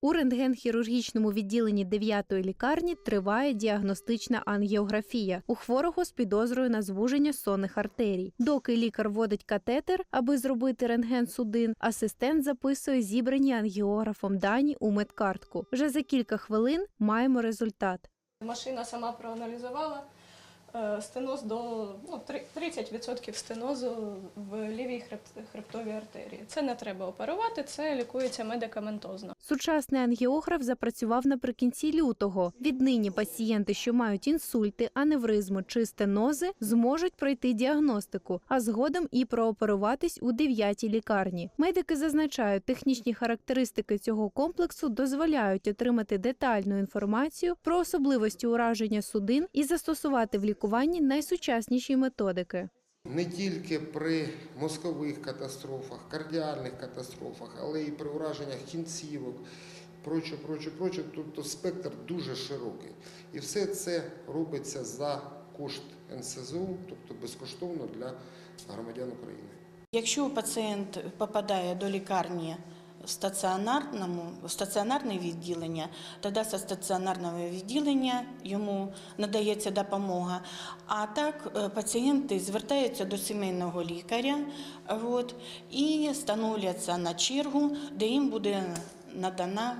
У рентген-хірургічному відділенні 9-ї лікарні триває діагностична ангіографія у хворого з підозрою на звуження сонних артерій. Доки лікар вводить катетер, аби зробити рентген судин, асистент записує зібрані ангіографом дані у медкартку. Вже за кілька хвилин маємо результат. Машина сама проаналізувала стеноз до ну, три- 30% стенозу в лівій хребт- хребтовій артерії. Це не треба оперувати, це лікується медикаментозно. Сучасний ангіограф запрацював наприкінці лютого. Віднині пацієнти, що мають інсульти, аневризму чи стенози, зможуть пройти діагностику, а згодом і прооперуватись у 9-й лікарні. Медики зазначають, технічні характеристики цього комплексу дозволяють отримати детальну інформацію про особливості ураження судин і застосувати в лікуванні найсучасніші методики. не тільки при мозкових катастрофах, кардіальних катастрофах, але і при ураженнях кінцівок, проче, проче, проче. Тобто спектр дуже широкий. І все це робиться за кошт НСЗУ, тобто безкоштовно для громадян України. Якщо пацієнт попадає до лікарні в стаціонарному, в стаціонарне відділення, тоді з стаціонарного відділення йому надається допомога. А так е, пацієнти звертаються до сімейного лікаря от, і становляться на чергу, де їм буде надана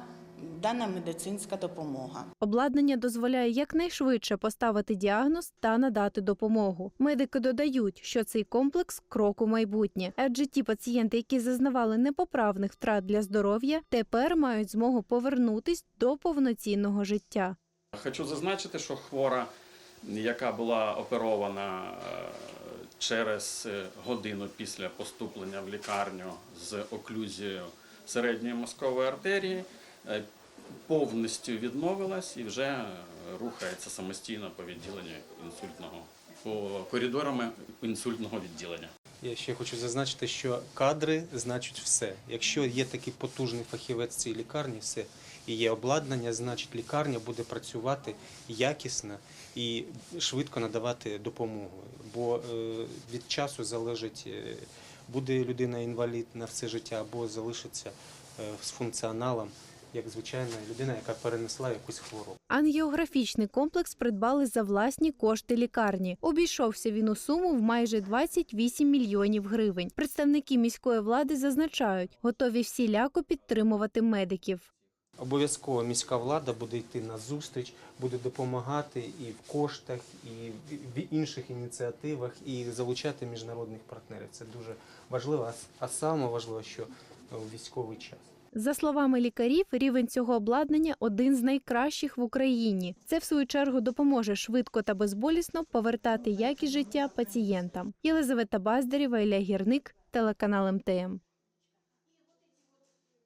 дана медицинська допомога. Обладнання дозволяє якнайшвидше поставити діагноз та надати допомогу. Медики додають, що цей комплекс крок у майбутнє, адже ті пацієнти, які зазнавали непоправних втрат для здоров'я, тепер мають змогу повернутись до повноцінного життя. Хочу зазначити, що хвора, яка була оперована е, через е, годину після поступлення в лікарню з оклюзією середньої мозкової артерії, повністю відмовилась і вже е, рухається самостійно по відділенню інсультного, по коридорами інсультного відділення. Я ще хочу зазначити, що кадри значать все. Якщо є такий потужний фахівець в цій лікарні, все і є обладнання, значить лікарня буде працювати якісно і швидко надавати допомогу. Бо е, від часу залежить, е, буде людина інвалід на все життя або залишиться е, з функціоналом, як звичайна людина, яка перенесла якусь хворобу. Ангіографічний комплекс придбали за власні кошти лікарні. Обійшовся він у суму в майже 28 мільйонів гривень. Представники міської влади зазначають, готові всіляко підтримувати медиків. Обов'язково міська влада буде йти на зустріч, буде допомагати і в коштах, і в інших ініціативах, і залучати міжнародних партнерів. Це дуже важливо. А саме важливо, що у військовий час. За словами лікарів, рівень цього обладнання один з найкращих в Україні. Це в свою чергу допоможе швидко та безболісно повертати якість життя пацієнтам. Єлизавета Баздарєва, Ілля Гірник, телеканал МТМ.